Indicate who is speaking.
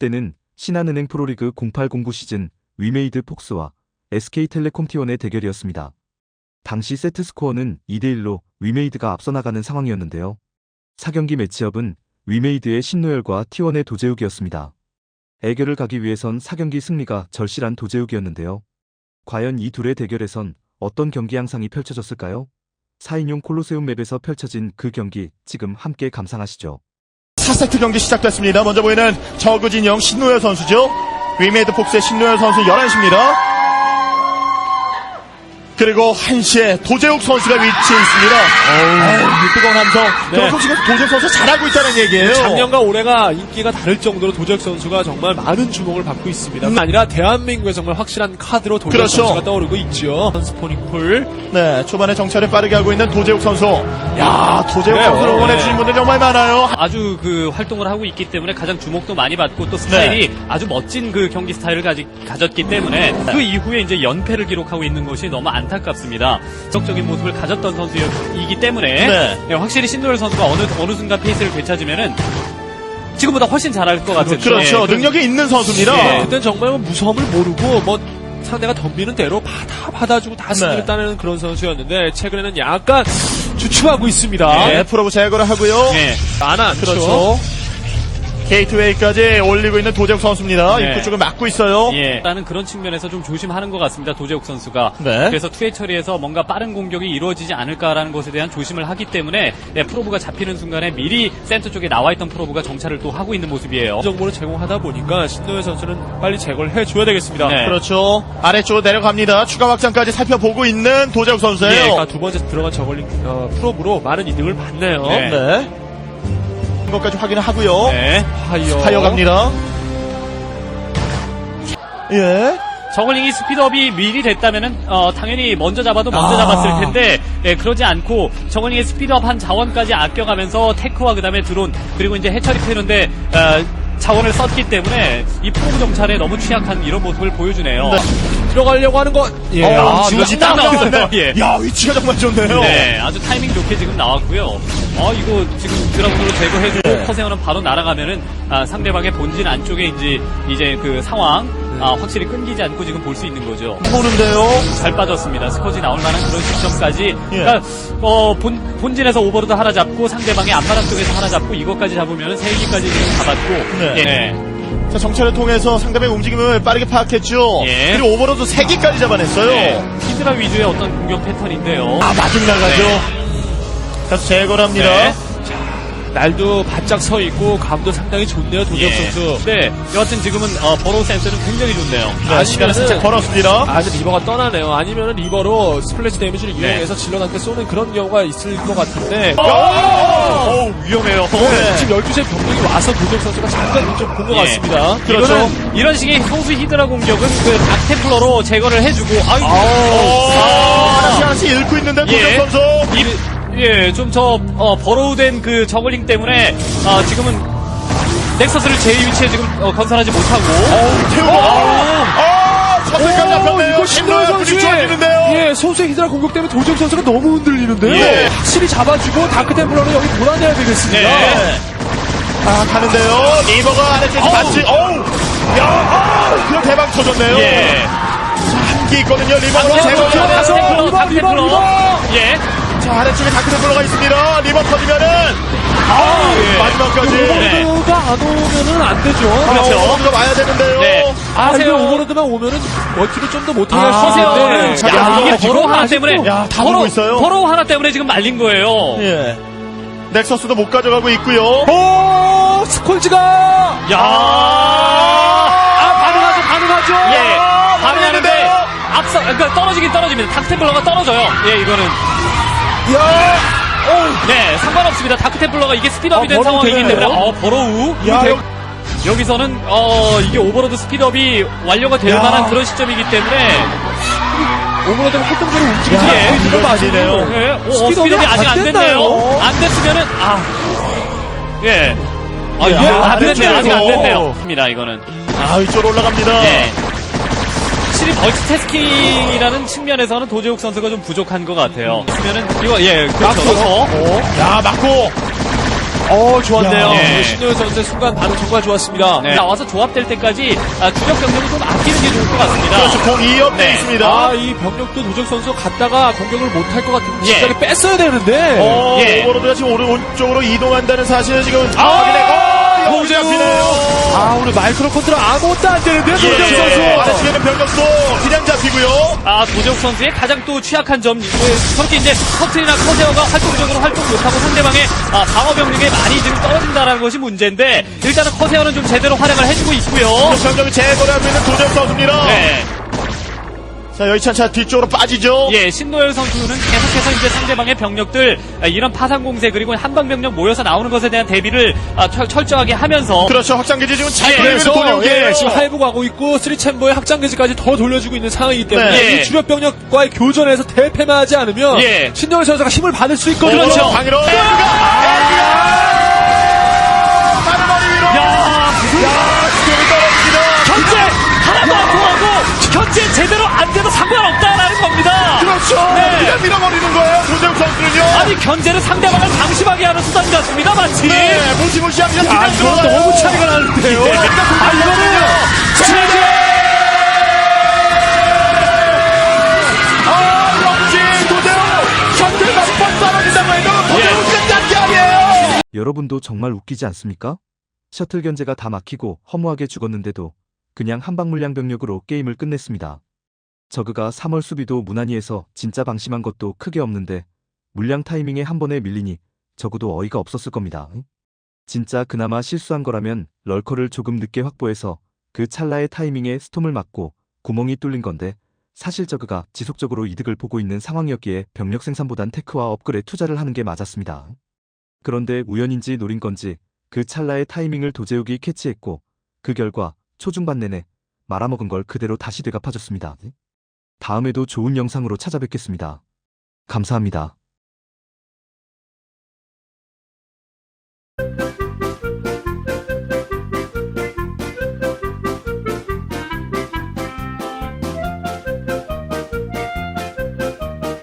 Speaker 1: 때는 신한은행 프로리그 0809 시즌 위메이드 폭스와 SK텔레콤 T1의 대결이었습니다. 당시 세트 스코어는 2대1로 위메이드가 앞서 나가는 상황이었는데요. 4경기 매치업은 위메이드의 신노열과 T1의 도재욱이었습니다. 애결을 가기 위해선 4경기 승리가 절실한 도재욱이었는데요. 과연 이 둘의 대결에선 어떤 경기 양상이 펼쳐졌을까요? 4인용 콜로세움 맵에서 펼쳐진 그 경기 지금 함께 감상하시죠.
Speaker 2: 4세트 경기 시작됐습니다. 먼저 보이는 저그진영 신노열 선수죠. 위메이드 폭스의 신노열 선수 11시입니다. 그리고 1시에 도재욱 선수가 위치해 있습니다. 아유, 뜨거운 함성.
Speaker 3: 네.
Speaker 2: 네. 지금 도재욱 선수 잘하고 있다는 얘기예요.
Speaker 3: 작년과 올해가 인기가 다를 정도로 도재혁 선수가 정말 많은 주목을 받고 있습니다. 뿐 아니라 대한민국의 정말 확실한 카드로 도재혁
Speaker 2: 그렇죠.
Speaker 3: 선수가 떠오르고 있죠. 스포닝풀.
Speaker 2: 네, 초반에 정찰을 빠르게 하고 있는 도재욱 선수. 야, 도재욱
Speaker 3: 그래요.
Speaker 2: 선수를 응원해주신
Speaker 3: 네.
Speaker 2: 분들 정말 많아요.
Speaker 4: 아주 그 활동을 하고 있기 때문에 가장 주목도 많이 받고 또 스타일이
Speaker 2: 네.
Speaker 4: 아주 멋진 그 경기 스타일을 가지, 가졌기 때문에 그 이후에 이제 연패를 기록하고 있는 것이 너무 안 타깝습니다. 적적인 모습을 가졌던 선수이기 때문에
Speaker 2: 네.
Speaker 4: 예, 확실히 신도열 선수가 어느 어느 순간 페이스를 되찾으면은 지금보다 훨씬 잘할 것 같은
Speaker 2: 그렇죠.
Speaker 4: 예,
Speaker 2: 능력이 있는 선수입니다.
Speaker 3: 네, 그때는 정말 뭐 무서움을 모르고 뭐 상대가 덤비는 대로 받아 받아주고 다 승리를
Speaker 2: 네.
Speaker 3: 따내는 그런 선수였는데 최근에는 약간 주춤하고 있습니다.
Speaker 2: 네, 프로브 제거를 하고요.
Speaker 4: 예.
Speaker 3: 안 하죠.
Speaker 2: 그렇죠. 게이트웨이까지 올리고 있는 도재욱 선수입니다.
Speaker 4: 네.
Speaker 2: 입구 쪽을 막고 있어요.
Speaker 4: 예. 라는 그런 측면에서 좀 조심하는 것 같습니다. 도재욱 선수가.
Speaker 2: 네.
Speaker 4: 그래서 투회 처리에서 뭔가 빠른 공격이 이루어지지 않을까라는 것에 대한 조심을 하기 때문에 예, 프로브가 잡히는 순간에 미리 센터 쪽에 나와 있던 프로브가 정찰을 또 하고 있는 모습이에요.
Speaker 3: 정보를 제공하다 보니까 신도현 선수는 빨리 제거를 해줘야 되겠습니다.
Speaker 4: 네.
Speaker 2: 그렇죠. 아래쪽으로 내려갑니다. 추가 확장까지 살펴보고 있는 도재욱 선수예요.
Speaker 3: 예, 두 번째 들어간 저걸링 어, 프로브로 많은 이득을 받네요.
Speaker 4: 네.
Speaker 2: 네. 이것까지 확인을 하고요.
Speaker 4: 네.
Speaker 3: 파이어.
Speaker 2: 파이어 갑니다. 예.
Speaker 4: 저글링이 스피드업이 미리 됐다면은 어, 당연히 먼저 잡아도 먼저
Speaker 2: 아.
Speaker 4: 잡았을 텐데 예, 그러지 않고 저글링의 스피드업 한 자원까지 아껴가면서 테크와 그다음에 드론 그리고 이제 해처리 패는데 어, 자원을 썼기 때문에 이 프로브 정찰에 너무 취약한 이런 모습을 보여주네요.
Speaker 3: 들어가려고 하는 것. 예.
Speaker 2: 어,
Speaker 3: 아,
Speaker 2: 지금
Speaker 3: 지금
Speaker 2: 딱
Speaker 4: 나왔어요. 예.
Speaker 2: 야, 위치가 정말 좋네요.
Speaker 4: 네, 아주 타이밍 좋게 지금 나왔고요. 어, 이거 지금 드라군으로 제거해주고
Speaker 2: 네.
Speaker 4: 커세어는 바로 날아가면은 아, 상대방의 본진 안쪽에 이제 이제 그 상황 아, 확실히 끊기지 않고 지금 볼 수 있는 거죠.
Speaker 2: 보는데요.
Speaker 4: 잘 빠졌습니다. 스커지 나올 만한 그런 시점까지.
Speaker 2: 예.
Speaker 4: 그러니까 어, 본, 본진에서 오버로드 하나 잡고 상대방의 앞마당 쪽에서 하나 잡고 이것까지 잡으면 세 개까지 지금 잡았고.
Speaker 2: 네.
Speaker 4: 예.
Speaker 2: 자, 정찰을 통해서 상대방의 움직임을 빠르게 파악했죠.
Speaker 4: 예.
Speaker 2: 그리고 오버로드 3개까지 잡아냈어요.
Speaker 4: 네. 히드라 위주의 어떤 공격 패턴인데요.
Speaker 2: 아, 마중 나가죠. 그래서 제거를 합니다.
Speaker 4: 네.
Speaker 3: 날도 바짝 서 있고 감도 상당히 좋네요 도재혁
Speaker 4: 예.
Speaker 3: 선수.
Speaker 4: 네. 여하튼 지금은 어, 버로우 센스는 굉장히 좋네요.
Speaker 2: 네, 시간을 살짝 벌었습니다.
Speaker 3: 아, 근데 리버가 떠나네요. 아니면 리버로 스플래시 데미지를
Speaker 4: 네.
Speaker 3: 이용해서 질러한테 쏘는 그런 경우가 있을 것 같은데.
Speaker 2: 어, 위험해요. 네.
Speaker 3: 지금 12시에 병력이 와서 도재혁 선수가 잠깐 좀 본 것
Speaker 4: 예.
Speaker 3: 같습니다.
Speaker 2: 그렇죠.
Speaker 4: 이거는 이런 식의 소수 히드라 공격은 그 닥템플러로 제거를 해주고 아이고
Speaker 2: 어, 하나씩 하나씩 읽고 있는데
Speaker 4: 예.
Speaker 2: 도재욱 선수.
Speaker 4: 이- 예, 좀저 어, 버로우된 그 저글링 때문에 어, 지금은 넥서스를 제 위치에 지금 어, 건설하지 못하고
Speaker 2: 태우고. 아, 선택까지 잡혔네요.
Speaker 3: 이거
Speaker 2: 분이
Speaker 3: 선수의
Speaker 2: 좋아지는데요.
Speaker 3: 예, 선수의 히드라 공격 때문에 도재혁 선수가 너무 흔들리는데요.
Speaker 2: 예.
Speaker 3: 확실히 잡아주고 다크템플러를 여기 몰아내야 되겠습니다.
Speaker 4: 네.
Speaker 2: 아, 가는데요. 리버가 아래쪽에서
Speaker 4: 어우.
Speaker 2: 맞지. 어우. 야, 아, 그럼 대박 터졌네요.
Speaker 4: 예,
Speaker 2: 한기 있거든요.
Speaker 4: 닥템플러,
Speaker 2: 제거를 하면서.
Speaker 4: 닥템플러,
Speaker 3: 리버,
Speaker 4: 닥템플러.
Speaker 3: 리버.
Speaker 4: 예,
Speaker 2: 자, 아래쪽에 다크템플러가 있습니다. 리버 터지면은. 아,
Speaker 4: 예.
Speaker 2: 마지막까지.
Speaker 4: 네.
Speaker 3: 오버로드가 안 오면은 안 되죠.
Speaker 4: 그렇죠.
Speaker 2: 아, 오버로드가 와야 되는데요.
Speaker 4: 네.
Speaker 3: 아, 이게
Speaker 4: 하세요.
Speaker 3: 오버로드만 오면은 멀티를 좀 더 못하게
Speaker 2: 아,
Speaker 3: 할수
Speaker 4: 허세요는
Speaker 3: 있는데.
Speaker 2: 자,
Speaker 4: 야,
Speaker 2: 야,
Speaker 4: 이게
Speaker 2: 지금
Speaker 4: 버로우 하나
Speaker 3: 아직도-
Speaker 4: 때문에
Speaker 2: 야, 다
Speaker 4: 버로우-
Speaker 2: 보고 있어요.
Speaker 4: 버로우 하나 때문에 지금 말린 거예요.
Speaker 2: 예. 넥서스도 못 가져가고 있고요.
Speaker 3: 오, 스콜지가!
Speaker 4: 야,
Speaker 3: 아, 반응하죠, 반응하죠!
Speaker 4: 예, 반응하는데
Speaker 2: 반응하는데요.
Speaker 4: 앞서 그러니까 떨어지긴 떨어집니다. 닥템플러가 떨어져요. 예, 이거는
Speaker 2: 야,
Speaker 4: 네, 상관없습니다. 다크템플러가 이게 스피드업이
Speaker 3: 아,
Speaker 4: 된
Speaker 3: 버로우
Speaker 4: 상황이기 때문에. 어, 버로우
Speaker 2: 야, 여-
Speaker 4: 여기서는 어 이게 오버로드 스피드업이 완료가 될
Speaker 2: 야.
Speaker 4: 만한 그런 시점이기 때문에
Speaker 3: 오버로드가 활동적으로 움직이지
Speaker 2: 야,
Speaker 4: 예,
Speaker 3: 않고
Speaker 2: 이거
Speaker 3: 이거
Speaker 2: 맞이네요.
Speaker 3: 맞이네요.
Speaker 4: 예, 어, 어,
Speaker 3: 스피드업이
Speaker 4: 스피드업이 아직 안
Speaker 3: 안
Speaker 4: 됐네요. 안 됐으면은 아 예. 아,
Speaker 2: 야,
Speaker 4: 이거
Speaker 2: 안안
Speaker 4: 됐네요.
Speaker 2: 됐네요.
Speaker 4: 아직 안 됐네요. 입니다, 이거는.
Speaker 2: 아, 이쪽으로 올라갑니다.
Speaker 4: 예. 확실히 멀티태스킹이라는 측면에서는 도재욱 선수가 좀 부족한 것 같아요. 그러면은 이거 예, 그렇죠.
Speaker 2: 막고.
Speaker 4: 어?
Speaker 2: 야, 맞고.
Speaker 3: 어, 좋았네요.
Speaker 4: 야. 예.
Speaker 3: 신노현 선수의 순간 반응 정말 좋았습니다.
Speaker 4: 네. 나와서 조합될 때까지 아, 주력 병력을 좀 아끼는 게 좋을 것 같습니다.
Speaker 2: 그렇죠. 공 2업 돼
Speaker 4: 네.
Speaker 2: 있습니다.
Speaker 3: 아, 이 병력도 도적 선수 갔다가 공격을 못 할 것 같은
Speaker 4: 예.
Speaker 3: 진작에 뺐어야 되는데.
Speaker 2: 어,
Speaker 4: 예.
Speaker 2: 오버로드가 지금 오른쪽으로 이동한다는 사실을 지금
Speaker 3: 아,
Speaker 2: 확인했고
Speaker 3: 도재욱!
Speaker 2: 잡히네요.
Speaker 3: 아, 오늘 마이크로 컨트롤 아무것도 안 되는데, 도재욱
Speaker 2: 예.
Speaker 3: 선수.
Speaker 2: 아래쪽에는 병력도 그냥 잡히고요.
Speaker 4: 아, 도재욱 선수의 가장 또 취약한 점, 그, 저렇게 이제 커트리나 커세어가 활동적으로 활동 못하고 상대방의 아, 방어 병력에 많이 지금 떨어진다라는 것이 문제인데, 일단은 커세어는 좀 제대로 활약을 해주고 있고요.
Speaker 2: 병력이 제거를 하고 있는 도적 선수입니다.
Speaker 4: 네.
Speaker 2: 자, 여의찬차 뒤쪽으로 빠지죠.
Speaker 4: 예, 신노열 선수는 계속해서 이제 상대방의 병력들, 아, 이런 파상 공세, 그리고 한방 병력 모여서 나오는 것에 대한 대비를 아, 철, 철저하게 하면서,
Speaker 2: 그렇죠. 확장기지 지금 잘
Speaker 4: 예,
Speaker 3: 그래서
Speaker 2: 도적이에요.
Speaker 3: 예, 지금 할부 가고 있고 쓰리 챔버의 확장기지까지 더 돌려주고 있는 상황이기 때문에
Speaker 4: 네.
Speaker 3: 이 주력 병력과의 교전에서 대패만 하지 않으면
Speaker 4: 예.
Speaker 3: 신동현 선수가 힘을 받을 수 있거든요.
Speaker 4: 그렇죠.
Speaker 2: 방위로. 하늘
Speaker 4: 현재 제대로 안 돼도 상관없다라는 겁니다.
Speaker 2: 그렇죠.
Speaker 4: 네.
Speaker 2: 그냥 밀어버리는 거예요. 도적 선수는요.
Speaker 4: 아니, 견제는 상대방을 방심하게 하는 수단 같습니다, 마치.
Speaker 2: 네, 무시무시합니다.
Speaker 3: 아,
Speaker 2: 그냥 들어와요.
Speaker 3: 너무 차이가 나는데요.
Speaker 4: 예.
Speaker 3: 아, 이거는
Speaker 2: 제재! 아, 역시 떨어진다고 해도 게 아니에요.
Speaker 1: 여러분도 정말 웃기지 않습니까? 셔틀 견제가 다 막히고 허무하게 죽었는데도 그냥 한방 물량 병력으로 게임을 끝냈습니다. 저그가 3월 수비도 무난히해서 진짜 방심한 것도 크게 없는데 물량 타이밍에 한 번에 밀리니 적어도 어이가 없었을 겁니다. 진짜 그나마 실수한 거라면 럴커를 조금 늦게 확보해서 그 찰나의 타이밍에 스톰을 맞고 구멍이 뚫린 건데 사실 저그가 지속적으로 이득을 보고 있는 상황이었기에 병력 생산보단 테크와 업글에 투자를 하는 게 맞았습니다. 그런데 우연인지 노린 건지 그 찰나의 타이밍을 도제욱이 캐치했고 그 결과 초중반 내내 말아먹은 걸 그대로 다시 되갚아줬습니다. 다음에도 좋은 영상으로 찾아뵙겠습니다. 감사합니다.